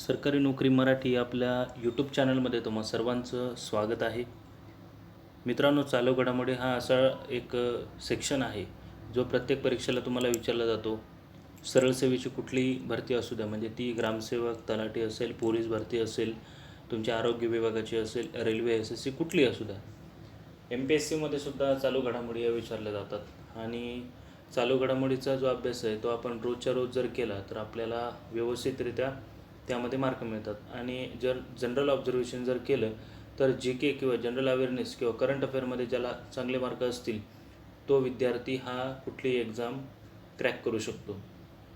सरकारी नोकरी मराठी आपल्या यूट्यूब चॅनलमध्ये तुम्हा सर्वांचं स्वागत आहे. मित्रांनो चालू घडामोडी हा असा एक सेक्शन आहे जो प्रत्येक परीक्षेला तुम्हाला विचारला जातो. सरळ सेवेची कुठलीही भरती असू द्या म्हणजे ती ग्रामसेवक तलाठी असेल पोलीस भरती असेल तुमच्या आरोग्य विभागाची असेल रेल्वे एस एस सी कुठली असू द्या. एम पी एस सीमध्ये सुद्धा चालू घडामोडी या विचारल्या जातात. आणि चालू घडामोडीचा जो अभ्यास आहे तो आपण रोजच्या रोज जर केला तर आपल्याला व्यवस्थितरित्या त्यामध्ये मार्क मिळतात. आणि जर जनरल ऑब्झर्वेशन जर केलं तर जी के किंवा जनरल अवेअरनेस किंवा करंट अफेअरमध्ये ज्याला चांगले मार्क असतील तो विद्यार्थी हा कुठलीही एक्झाम क्रॅक करू शकतो.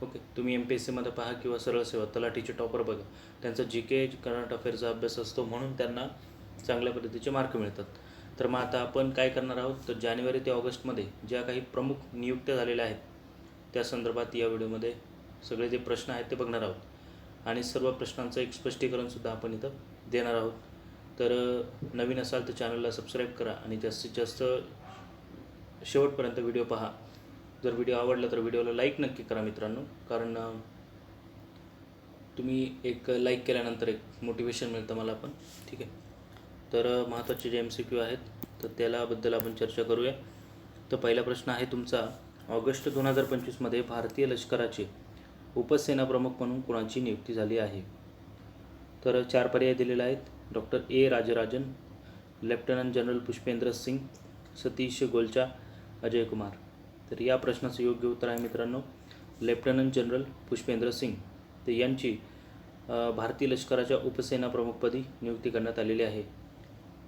ओके तुम्ही एम पी एस सीमध्ये पहा किंवा सरळ सेवा तलाठीचे टॉपर बघा. त्यांचा जी के करंट अफेअरचा अभ्यास असतो म्हणून त्यांना चांगल्या पद्धतीचे मार्क मिळतात. तर मग आता आपण काय करणार आहोत? तर जानेवारी ते ऑगस्टमध्ये ज्या काही प्रमुख नियुक्त्या झालेल्या आहेत त्या संदर्भात या व्हिडिओमध्ये सगळे जे प्रश्न आहेत ते बघणार आहोत. आणि सर्व प्रश्नांचं एक स्पष्टीकरणसुद्धा आपण इथं देणार आहोत. तर नवीन असाल तर चॅनलला सबस्क्राईब करा आणि जास्तीत जास्त शेवटपर्यंत व्हिडिओ पहा. जर व्हिडिओ आवडला तर व्हिडिओला लाईक नक्की करा मित्रांनो. कारण तुम्ही एक लाईक केल्यानंतर एक मोटिवेशन मिळतं मला पण. ठीक आहे? तर महत्त्वाचे जे एम सी क्यू आहेत तर त्यालाबद्दल आपण चर्चा करूया. तर पहिला प्रश्न आहे तुमचा. ऑगस्ट दोन हजार पंचवीसमध्ये भारतीय लष्कराचे उपसेनाप्रमुख म्हणून कुणाची नियुक्ती झाली आहे? तर चार पर्याय दिलेले आहेत. Doctor A. Rajarajan lieutenant general Pushpendra Singh Satish Golcha Ajay Kumar. तर या प्रश्नाचं योग्य उत्तर आहे मित्रांनो लेफ्टनंट जनरल पुष्पेंद्र सिंग. तर यांची भारतीय लष्कराच्या उपसेनाप्रमुखपदी नियुक्ती करण्यात आलेली आहे.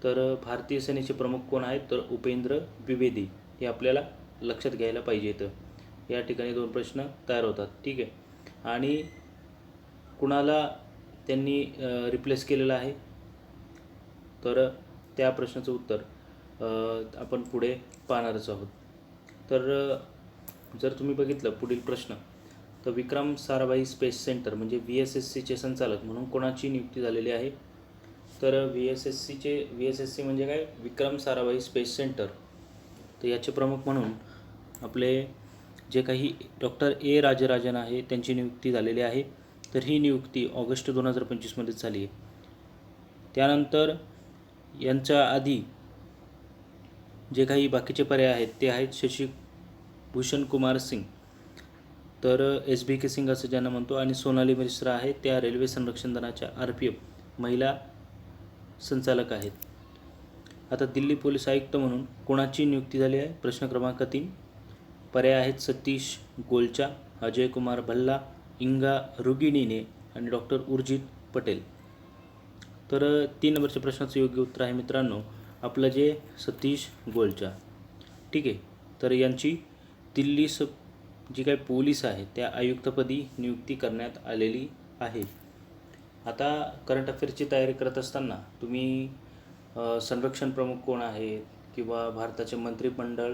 तर भारतीय सेनेचे प्रमुख कोण आहेत? तर उपेंद्र द्विवेदी. हे आपल्याला लक्षात घ्यायला पाहिजे इथं. या ठिकाणी दोन प्रश्न तयार होतात. ठीक आहे? आणि कुणाला त्यांनी रिप्लेस केलेलं आहे? तर त्या प्रश्नाचं उत्तर आपण पुढे पाहणारच आहोत. तर जर तुम्ही बघितलं पुढील प्रश्न तर विक्रम साराभाई स्पेस सेंटर म्हणजे व्ही एस एस सीचे संचालक म्हणून कोणाची नियुक्ती झालेली आहे? तर व्ही एस एस सीचे व्ही एस एस सी म्हणजे काय? Vikram Sarabhai space centre. तर याचे प्रमुख म्हणून आपले जे काही डॉक्टर ए राजराजन आहे त्यांची नियुक्ती झालेली आहे. तर ही नियुक्ती ऑगस्ट दोन हजार पंचवीसमध्येच झाली आहे. त्यानंतर यांच्या आधी जे काही बाकीचे पर्याय आहेत ते आहेत शशी भूषण कुमार सिंग. तर एस बी के सिंग असं ज्यांना म्हणतो आणि सोनाली मिश्रा आहे त्या रेल्वे संरक्षण दलाच्या आर पी एफ महिला संचालक आहेत. आता दिल्ली पोलीस आयुक्त म्हणून कोणाची नियुक्ती झाली आहे? प्रश्न क्रमांक तीन. पर्याय आहेत सतीश गोलचा अजय कुमार भल्ला इंगा रुगिणीने आणि डॉक्टर उर्जित पटेल. तर तीन नंबरच्या प्रश्नाचं योग्य उत्तर आहे मित्रांनो आपलं जे सतीश गोलचा. ठीक आहे तर यांची दिल्ली स जी काही पोलीस आहे त्या आयुक्तपदी नियुक्ती करण्यात आलेली आहे. आता करंट अफेअर्सची तयारी करत असताना तुम्ही संरक्षण प्रमुख कोण आहेत किंवा भारताचे मंत्रिमंडळ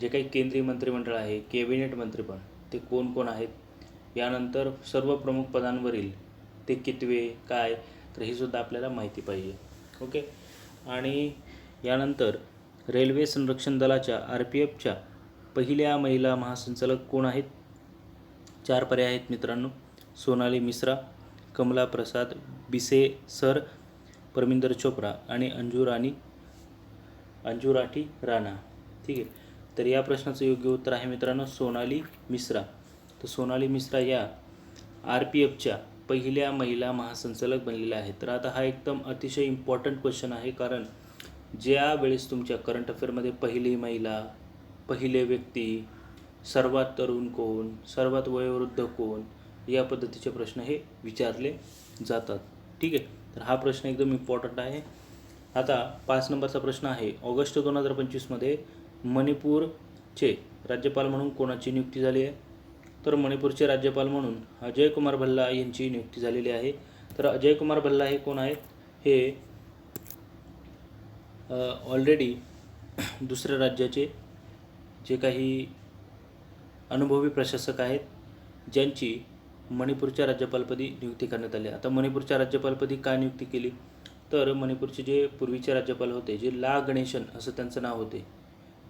जे काही केंद्रीय मंत्रिमंडळ आहे कॅबिनेट मंत्रिपण ते कोण कोण आहेत? यानंतर सर्व प्रमुख पदांवरील ते कितवे काय? तर हे सुद्धा आपल्याला माहिती पाहिजे. ओके? आणि यानंतर रेल्वे संरक्षण दलाच्या आर पी एफच्या पहिल्या महिला महासंचालक कोण आहेत? चार पर्याय आहेत मित्रांनो. सोनाली मिश्रा कमला प्रसाद बिसे सर परमिंदर चोप्रा आणि अंजू राणी अंजू राठी राणा. ठीक आहे? तर या प्रश्नाचं योग्य उत्तर आहे मित्रांनो सोनाली मिश्रा. तर सोनाली मिश्रा या आर पी एफच्या पहिल्या महिला महासंचालक बनलेल्या आहेत. तर आता हा एकदम अतिशय इम्पॉर्टंट क्वेश्चन आहे कारण ज्या वेळेस तुमच्या करंट अफेअरमध्ये पहिली महिला पहिले व्यक्ती सर्वात तरुण कोण सर्वात वयोवृद्ध कोण या पद्धतीचे प्रश्न हे विचारले जातात. ठीक आहे? तर हा प्रश्न एकदम इम्पॉर्टंट आहे. आता पाच नंबरचा प्रश्न आहे. ऑगस्ट दोन हजार पंचवीसमध्ये मणिपूरचे राज्यपाल म्हणून कोणाची नियुक्ती झाली आहे? तर मणिपूरचे राज्यपाल म्हणून अजय कुमार भल्ला यांची नियुक्ती झालेली आहे. तर अजय कुमार भल्ला हे कोण आहेत? हे ऑलरेडी दुसऱ्या राज्याचे जे काही अनुभवी प्रशासक आहेत ज्यांची मणिपूरच्या राज्यपालपदी नियुक्ती करण्यात आली आता मणिपूरच्या राज्यपालपदी का नियुक्ती केली? तर मणिपूरचे जे पूर्वीचे राज्यपाल होते जे ला गणेशन असं त्यांचं नाव होते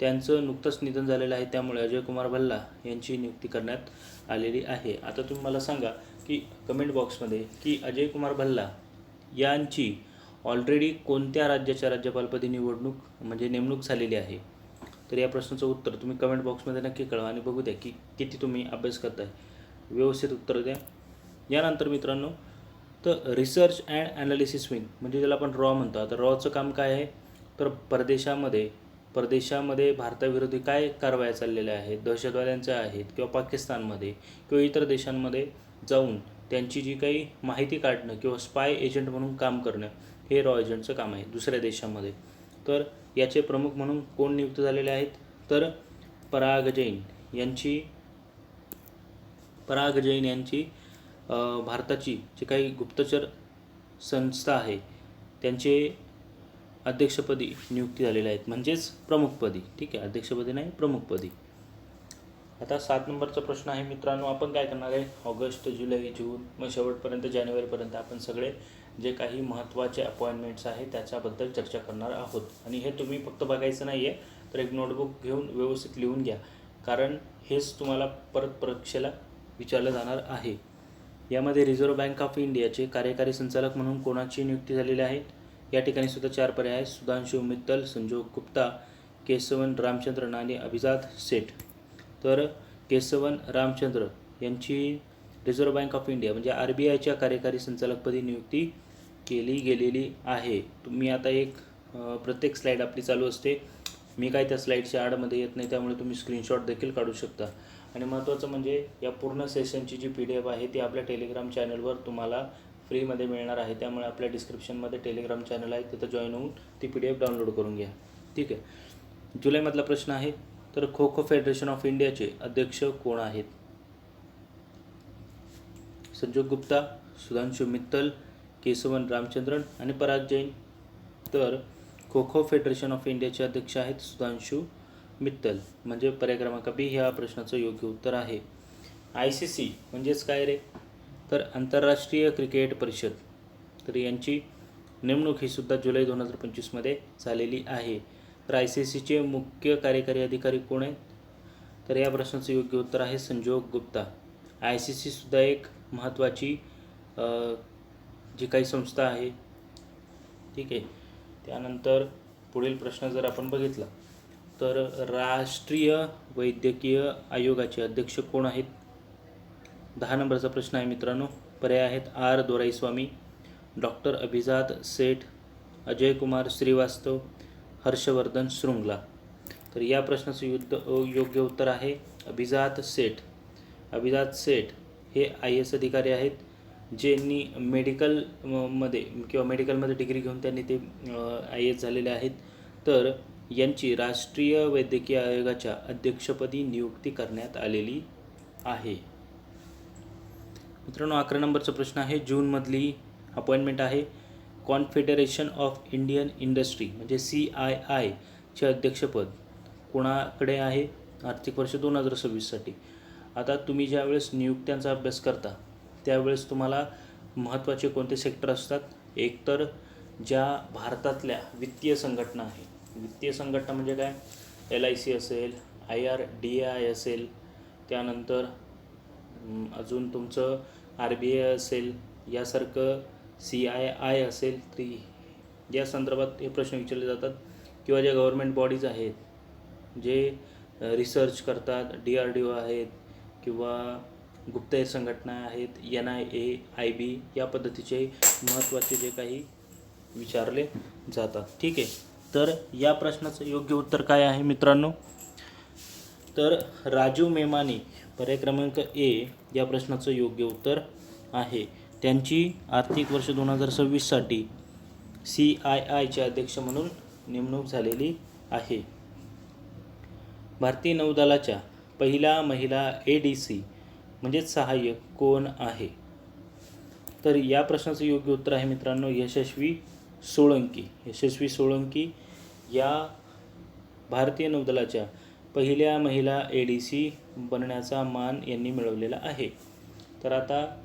त्यांचं नुकतंच निधन झालेलं आहे त्यामुळे अजय कुमार भल्ला यांची नियुक्ती करण्यात आलेली आहे. आता तुम्ही मला सांगा की कमेंट बॉक्समध्ये की अजय कुमार भल्ला यांची ऑलरेडी कोणत्या राज्याच्या राज्यपालपदी निवडणूक म्हणजे नेमणूक झालेली आहे? तर या प्रश्नाचं उत्तर तुम्ही कमेंट बॉक्समध्ये नक्की कळवा आणि बघू द्या की किती तुम्ही अभ्यास करताय. व्यवस्थित उत्तर द्या. यानंतर मित्रांनो तर रिसर्च अँड ॲनालिसिस विंग म्हणजे ज्याला आपण रॉ म्हणतो. आता रॉचं काम काय आहे? तर परदेशामध्ये परदेशामध्ये भारताविरोधी काय कारवाया चाललेल्या आहेत दहशतवाद्यांच्या आहेत किंवा पाकिस्तानमध्ये किंवा इतर देशांमध्ये जाऊन त्यांची जी काही माहिती काढणं किंवा स्पाय एजंट म्हणून काम करणं हे रॉ एजंटचं काम आहे दुसऱ्या देशामध्ये. तर याचे प्रमुख म्हणून कोण नियुक्त झालेले आहेत? तर पराग जैन यांची पराग जैन यांची भारताची जी काही गुप्तचर संस्था आहे त्यांचे अध्यक्षपदी नियुक्ती झालेले आहेत. म्हणजेच प्रमुखपदी. ठीक आहे? अध्यक्षपदी नाही प्रमुखपदी. आता सात नंबरचा प्रश्न आहे मित्रांनो आपण काय करणार आहे? ऑगस्ट जुलै जून मग शेवटपर्यंत जानेवारीपर्यंत आपण सगळे जे काही महत्त्वाचे अपॉइंटमेंट्स आहेत त्याच्याबद्दल चर्चा करणार आहोत. आणि हे तुम्ही फक्त बघायचं नाही आहे तर एक नोटबुक घेऊन व्यवस्थित लिहून घ्या. कारण हेच तुम्हाला परत परीक्षेला विचारलं जाणार आहे. यामध्ये रिझर्व्ह बँक ऑफ इंडियाचे कार्यकारी संचालक म्हणून कोणाची नियुक्ती झालेली आहे? या ठिकाणी सुद्धा चार पर्याय आहेत. सुधांशु मित्तल संजोग गुप्ता केशवन रामचंद्रन आणि अभिजात सेठ. तर केशवन रामचंद्र यांची रिझर्व्ह बँक ऑफ इंडिया म्हणजे आर बी आयच्या कार्यकारी संचालकपदी नियुक्ती केली गेलेली आहे. तुम्ही आता एक प्रत्येक स्लाईड आपली चालू असते. मी काय त्या स्लाईडच्या आडमध्ये येत नाही त्यामुळे तुम्ही स्क्रीनशॉट देखील काढू शकता. आणि महत्त्वाचं म्हणजे या पूर्ण सेशनची जी पी डी एफ आहे ती आपल्या टेलिग्राम चॅनलवर तुम्हाला फ्रीमध्ये मिळणार आहे. त्यामुळे आपल्या डिस्क्रिप्शनमध्ये टेलिग्राम चॅनल आहे. तिथं जॉईन होऊन ती पी डी एफ डाउनलोड करून घ्या. ठीक आहे. जुलैमधला प्रश्न आहे तर खो खो फेडरेशन ऑफ इंडियाचे अध्यक्ष कोण आहेत? संजोग गुप्ता सुधांशु मित्तल केशवन रामचंद्रन आणि पराग जैन. तर खो खो फेडरेशन ऑफ इंडियाचे अध्यक्ष आहेत सुधांशु मित्तल. म्हणजे पर्याय क्रमांक बी ह्या प्रश्नाचं योग्य उत्तर आहे. आय सी सी म्हणजेच काय रे? तर आंतरराष्ट्रीय क्रिकेट परिषद. तर यांची नेमणूक ही सुद्धा जुलै दोन हजार पंचवीसमध्ये झालेली आहे. तर आय सी सीचे मुख्य कार्यकारी अधिकारी कोण आहेत? तर या प्रश्नाचं योग्य उत्तर आहे संजोग गुप्ता. आय सी सी सुद्धा एक महत्त्वाची जी काही संस्था आहे. ठीक आहे. त्यानंतर पुढील प्रश्न जर आपण बघितला तर राष्ट्रीय वैद्यकीय आयोगाचे अध्यक्ष कोण आहेत? दहा नंबरचा प्रश्न आहे मित्रांनो. पर्याय आहेत आर दोराईस्वामी डॉक्टर अभिजात सेठ अजय कुमार श्रीवास्तव हर्षवर्धन शृंगला. तर या प्रश्नाचं युद्ध योग्य उत्तर आहे अभिजात सेठ. अभिजात सेठ हे आय एस अधिकारी आहेत ज्यांनी मेडिकलमध्ये किंवा मेडिकलमध्ये डिग्री घेऊन त्यांनी ते आय एस झालेले आहेत. तर यांची राष्ट्रीय वैद्यकीय आयोगाच्या अध्यक्षपदी नियुक्ती करण्यात आलेली आहे. मित्रांनो अकरा नंबरचा प्रश्न आहे. जूनमधली अपॉइंटमेंट आहे. कॉन्फेडरेशन ऑफ इंडियन इंडस्ट्री म्हणजे सी आय आयचे अध्यक्षपद कोणाकडे आहे? आर्थिक वर्ष दोन हजार सव्वीससाठी. आता तुम्ही ज्यावेळेस नियुक्त्यांचा अभ्यास करता त्यावेळेस तुम्हाला महत्त्वाचे कोणते सेक्टर असतात? एकतर ज्या भारतातल्या वित्तीय संघटना आहे. वित्तीय संघटना म्हणजे काय? एल आय सी असेल आय आर डी आय असेल त्यानंतर अजून तुमचं आर बी आय असेल यासारखं सी आय आय असेल ती या संदर्भात हे प्रश्न विचारले जातात. किंवा ज्या गव्हर्मेंट बॉडीज आहेत जे रिसर्च करतात डी आर डी ओ आहेत किंवा गुप्तहेर संघटना आहेत N I A I B या पद्धतीचे महत्त्वाचे जे काही विचारले जातात. ठीक आहे. तर या प्रश्नाचं योग्य उत्तर काय आहे मित्रांनो? तर राजू मेमानी पर्याय क्रमांक ए या प्रश्नाचं योग्य उत्तर आहे. त्यांची आर्थिक वर्ष दोन हजार सव्वीससाठी सी आय आयचे अध्यक्ष म्हणून नेमणूक झालेली आहे. भारतीय नौदलाच्या पहिला महिला ए डी सी म्हणजेच सहाय्यक कोण आहे? तर या प्रश्नाचं योग्य उत्तर आहे मित्रांनो यशस्वी सोळंकी. यशस्वी सोळंकी या भारतीय नौदलाच्या पहिल्या महिला ए डी सी बनण्याचा मान यांनी मिळवलेला आहे. तर आता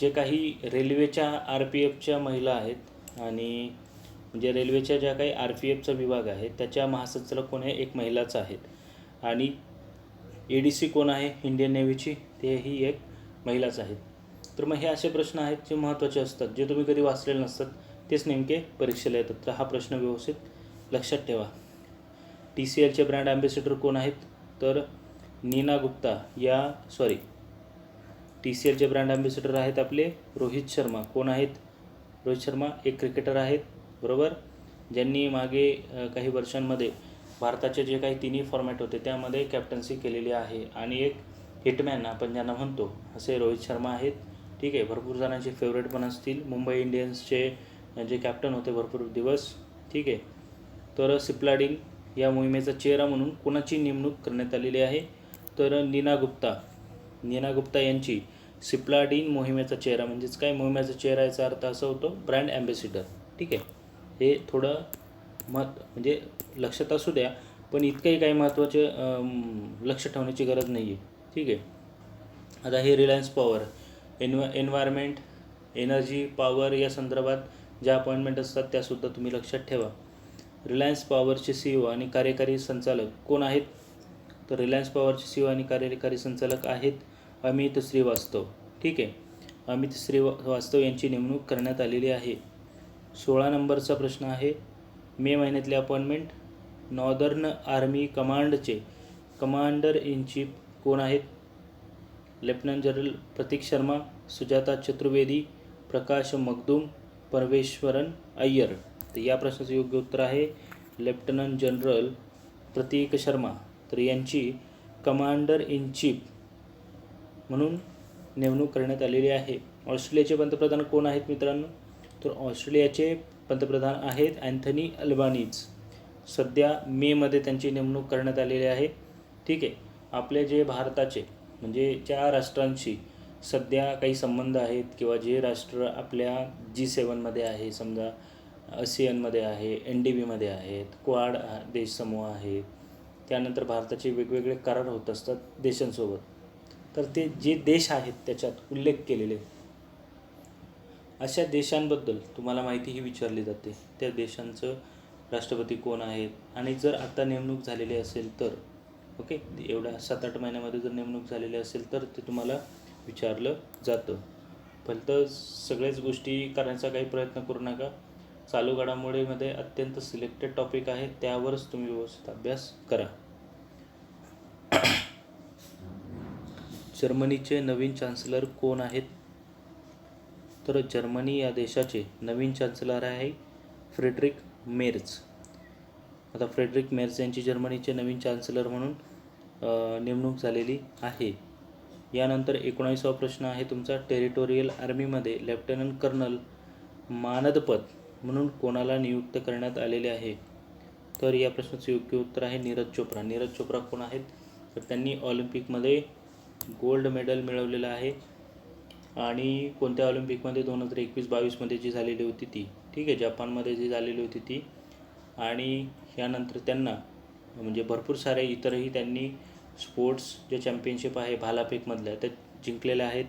जे काही रेल्वेच्या आर पी एफच्या महिला आहेत आणि म्हणजे रेल्वेच्या ज्या काही आर पी एफचा विभाग आहे त्याच्या महासंचालक कोण आहे? एक महिलाच आहेत. आणि ए डी सी कोण आहे? इंडियन नेव्हीची तेही एक महिलाच आहेत. तर मग हे असे प्रश्न आहेत जे महत्त्वाचे असतात. जे तुम्ही कधी वाचलेले नसतात तेच नेमके परीक्षेला येतात. तर हा प्रश्न व्यवस्थित लक्षात ठेवा. टी सी एलचे ब्रँड ॲम्बेसिडर कोण आहेत? तर नीना गुप्ता या सॉरी टी सी एलचे ब्रँड ॲम्बेसिडर आहेत आपले रोहित शर्मा. कोण आहेत? रोहित शर्मा एक क्रिकेटर आहेत बरोबर? ज्यांनी मागे काही वर्षांमध्ये भारताचे जे काही तिन्ही फॉर्मॅट होते त्यामध्ये कॅप्टन्सी केलेली आहे. आणि एक हिटमॅन आपण ज्यांना म्हणतो असे रोहित शर्मा आहेत. ठीक आहे भरपूर जणांचे फेवरेट पण असतील. मुंबई इंडियन्सचे जे कॅप्टन होते भरपूर दिवस. ठीक आहे. तर सिप्लाडिंग या मोहिमेचा चेहरा म्हणून कोणाची नेमणूक करण्यात आलेली आहे? तर नीना गुप्ता. नीना गुप्ता यांची सिप्लाडीन मोहिमेचा चेहरा म्हणजेच काय मोहिमेचा चेहरा याचा अर्थ असा होतो ब्रँड ॲम्बेसिडर. ठीक आहे? हे थोडं मत म्हणजे लक्षात असू द्या पण इतकंही काही महत्त्वाचे लक्ष ठेवण्याची गरज नाही आहे ठीक आहे? आता हे रिलायन्स पॉवर एन्व एन्व्हायरमेंट एनर्जी पॉवर या संदर्भात ज्या अपॉइंटमेंट असतात त्यासुद्धा तुम्ही लक्षात ठेवा. रिलायन्स पॉवरचे सी ओ आणि कार्यकारी संचालक कोण आहेत? तर रिलायन्स पॉवरचे सी आणि कार्यकारी संचालक आहेत अमित श्रीवास्तव. ठीक आहे? अमित श्रीवास्तव यांची नेमणूक करण्यात आलेली आहे. सोळा नंबरचा प्रश्न आहे. मे महिन्यातले अपॉइंटमेंट. नॉर्दर्न आर्मी कमांडचे. कमांडर इन चीफ कोण आहेत? Lieutenant general Prateek Sharma Sujata Chaturvedi Prakash Magdum Parameswaran Iyer. तर या प्रश्नाचं योग्य उत्तर आहे लेफ्टनंट जनरल प्रतीक शर्मा. तर यांची कमांडर इन चीफ म्हणून नेमणूक करण्यात आलेली आहे. ऑस्ट्रेलियाचे पंतप्रधान कोण आहेत मित्रांनो? तर ऑस्ट्रेलियाचे पंतप्रधान आहेत अँथनी अल्बानीज. सध्या मेमध्ये त्यांची नेमणूक करण्यात आलेली आहे. ठीक आहे. आपले जे भारताचे म्हणजे ज्या राष्ट्रांशी सध्या काही संबंध आहेत किंवा जे राष्ट्र आपल्या जी सेवनमध्ये आहे समजा असियनमध्ये आहे एन डी बीमध्ये आहेत क्वाड देश समूह आहेत त्यानंतर भारताचे वेगवेगळे करार होत असतात देशांसोबत. तर ते जे देश आहेत त्याच्यात उल्लेख केलेले अशा देशांबद्दल तुम्हाला माहितीही विचारली जाते. त्या देशांचं राष्ट्रपती कोण आहेत? आणि जर आता नेमणूक झालेली असेल तर ओके? एवढ्या सात आठ महिन्यामध्ये जर नेमणूक झालेली असेल तर ते तुम्हाला विचारलं जातं. फक्त सगळ्याच गोष्टी करण्याचा काही प्रयत्न करू नका. चालू घडामोडीमध्ये अत्यंत सिलेक्टेड टॉपिक आहे. त्यावरच तुम्ही व्यवस्थित अभ्यास करा. जर्मनीचे नवीन चान्सलर कोण आहेत? तर जर्मनी या देशाचे नवीन चान्सलर आहे फ्रेडरिक मेर्ज. आता फ्रेडरिक मेर्ज यांची जर्मनीचे नवीन चान्सलर म्हणून नेमणूक झालेली आहे. यानंतर एकोणावीसावा प्रश्न आहे तुमचा. टेरिटोरियल आर्मीमध्ये लेफ्टनंट कर्नल मानदपद म्हणून कोणाला नियुक्त करण्यात आलेले आहे? तर या प्रश्नाचं योग्य उत्तर आहे नीरज चोप्रा. नीरज चोप्रा कोण आहेत? तर त्यांनी ऑलिम्पिकमध्ये गोल्ड मेडल मिळवलेलं आहे. आणि कोणत्या ऑलिम्पिकमध्ये? दोन हजार एकवीस बावीसमध्ये जी झालेली होती ती. ठीक आहे जपानमध्ये जी झालेली होती ती. आणि यानंतर त्यांना म्हणजे भरपूर सारे इतरही त्यांनी स्पोर्ट्स जे चॅम्पियनशिप आहे भालाफेकमधल्या त्या जिंकलेल्या आहेत.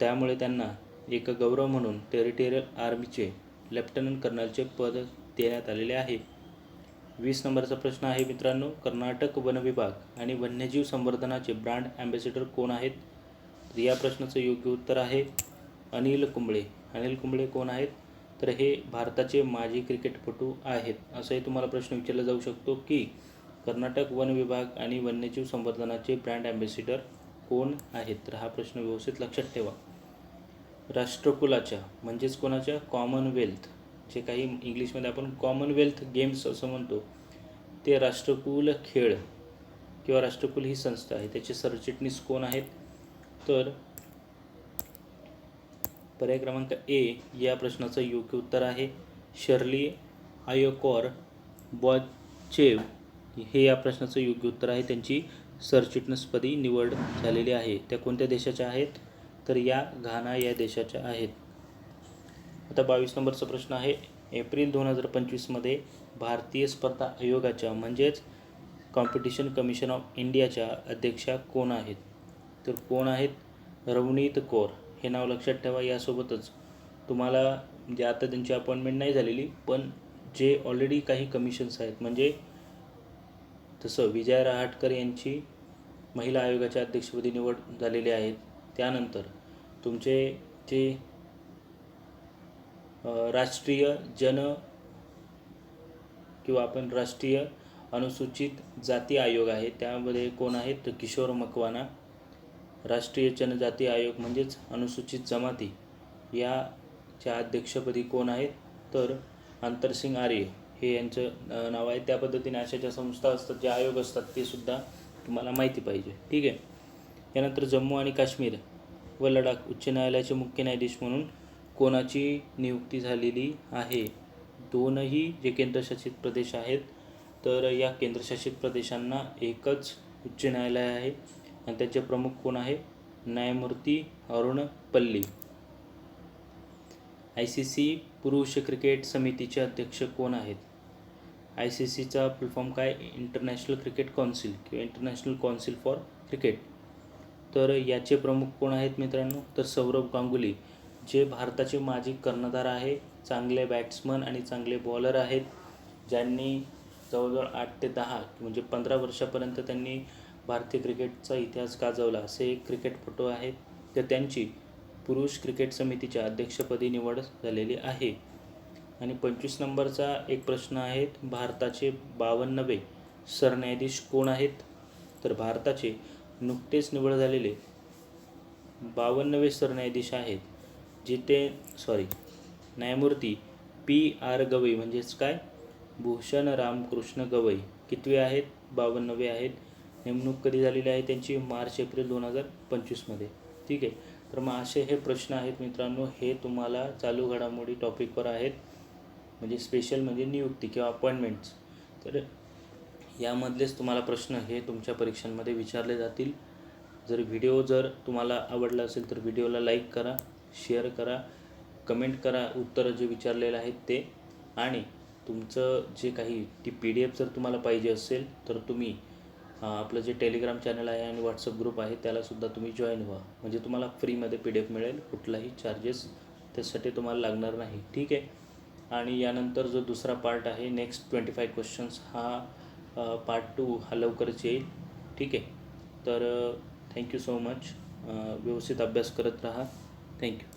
त्यामुळे त्यांना एक गौरव म्हणून टेरिटेरियल आर्मीचे लेफ्टनंट कर्नलचे पद देण्यात आलेले आहे. वीस नंबरचा प्रश्न आहे मित्रांनो कर्नाटक वन विभाग आणि वन्यजीव संवर्धनाचे ब्रँड ॲम्बेसिडर कोण आहेत? तर या प्रश्नाचं योग्य उत्तर आहे अनिल कुंबळे. अनिल कुंबळे कोण आहेत? तर हे भारताचे माजी क्रिकेटपटू आहेत. असंही तुम्हाला प्रश्न विचारला जाऊ शकतो की कर्नाटक वन विभाग आणि वन्यजीव संवर्धनाचे ब्रँड ॲम्बेसिडर कोण आहेत? तर हा प्रश्न व्यवस्थित लक्षात ठेवा. राष्ट्रकुलाच्या म्हणजेच कोणाच्या? कॉमनवेल्थ जे काही इंग्लिशमध्ये आपण कॉमनवेल्थ गेम्स असं म्हणतो ते राष्ट्रकुल खेळ किंवा राष्ट्रकुल ही संस्था आहे. त्याचे सरचिटणीस कोण आहेत? तर पर्याय क्रमांक ए या प्रश्नाचं योग्य उत्तर आहे. शर्ली आयोकॉर बॉचेव हे या प्रश्नाचं योग्य उत्तर आहे. त्यांची सरचिटणीसपदी निवड झालेली आहे. त्या कोणत्या देशाच्या आहेत? तर या घाना या देशाच्या आहेत. आता बावीस नंबरचा प्रश्न आहे. एप्रिल दोन हजार पंचवीसमध्ये भारतीय स्पर्धा आयोगाच्या म्हणजेच कॉम्पिटिशन कमिशन ऑफ इंडियाच्या अध्यक्षा कोण आहेत? तर कोण आहेत? रवनीत कौर. हे नाव लक्षात ठेवा यासोबतच. तुम्हाला म्हणजे आता त्यांची अपॉइंटमेंट नाही झालेली पण जे ऑलरेडी काही कमिशन्स आहेत म्हणजे तसं विजया रहाटकर यांची महिला आयोगाच्या अध्यक्षपदी निवड झालेली आहे त्यानंतर तुमचे जे राष्ट्रीय जन किंवा आपण राष्ट्रीय अनुसूचित जाती आयोग आहे त्यामध्ये कोण आहेत? तर किशोर मकवाना. राष्ट्रीय जनजाती आयोग म्हणजेच अनुसूचित जमाती. याच्या अध्यक्षपदी कोण आहेत? तर अंतरसिंग आर्य. हे यांचं नाव आहे. त्या पद्धतीने अशा ज्या संस्था असतात जे आयोग असतात ते सुद्धा तुम्हाला माहिती पाहिजे. ठीक आहे? यानंतर जम्मू आणि काश्मीर. व लडाख उच्च न्यायालयाचे मुख्य न्यायाधीश म्हणून कोणाची नियुक्ती झालेली आहे? दोनही जे केंद्रशासित प्रदेश आहेत तर या केंद्रशासित प्रदेशांना एकच उच्च न्यायालय आहे आणि त्याचे प्रमुख कोण आहे? न्यायमूर्ती Arun Palli. I C C पुरुष क्रिकेट समितीचे अध्यक्ष कोण आहेत? आय सी सीचा फुलफॉर्म काय? इंटरनॅशनल क्रिकेट कौन्सिल किंवा इंटरनॅशनल कौन्सिल फॉर क्रिकेट तर याचे प्रमुख कोण आहेत मित्रांनो? तर सौरभ गांगुली जे भारताचे माजी कर्णधार आहे चांगले बॅट्समन आणि चांगले बॉलर आहेत ज्यांनी जवळजवळ आठ ते दहा म्हणजे पंधरा वर्षापर्यंत त्यांनी भारतीय क्रिकेटचा इतिहास गाजवला. असे एक क्रिकेटपटू आहेत तर त्यांची पुरुष क्रिकेट समितीच्या अध्यक्षपदी निवड झालेली आहे. आणि पंचवीस नंबरचा एक प्रश्न आहे भारताचे बावन्नवे सरन्यायाधीश कोण आहेत? तर भारताचे नुकतेच निवड झालेले बावन्नवे सरन्यायाधीश आहेत जिथे सॉरी न्यायमूर्ती पी आर गवई म्हणजेच काय? भूषण रामकृष्ण गवई. कितवे आहेत? बावन्नवे आहेत. नेमणूक कधी झालेली आहे त्यांची? मार्च एप्रिल दोन हजार पंचवीसमध्ये ठीक आहे? तर मग असे हे प्रश्न आहेत मित्रांनो. हे तुम्हाला चालू घडामोडी टॉपिकवर आहेत. म्हणजे स्पेशल म्हणजे नियुक्ती किंवा अपॉइंटमेंट्स तर यामधलेच तुम्हाला प्रश्न हे तुमच्या परीक्षांमध्ये विचारले जातील. जर व्हिडिओ जर तुम्हाला आवडला असेल तर व्हिडिओला लाईक करा शेअर करा कमेंट करा उत्तरं जे विचारलेलं आहेत ते. आणि तुमचं जे काही ती पी डी एफ जर तुम्हाला पाहिजे असेल तर तुम्ही आपलं जे टेलिग्राम चॅनल आहे आणि व्हॉट्सअप ग्रुप आहे त्यालासुद्धा तुम्ही जॉईन व्हा. म्हणजे तुम्हाला फ्रीमध्ये पी डी एफ मिळेल कुठलाही चार्जेस त्यासाठी तुम्हाला लागणार नाही. ठीक आहे? आणि यानंतर जो दुसरा पार्ट आहे नेक्स्ट ट्वेंटी फाय क्वेश्चन्स हा पार्ट टू हा लवकरच येईल. ठीक आहे? तर थँक्यू सो मच व्यवस्थित अभ्यास करत राहा. थँक्यू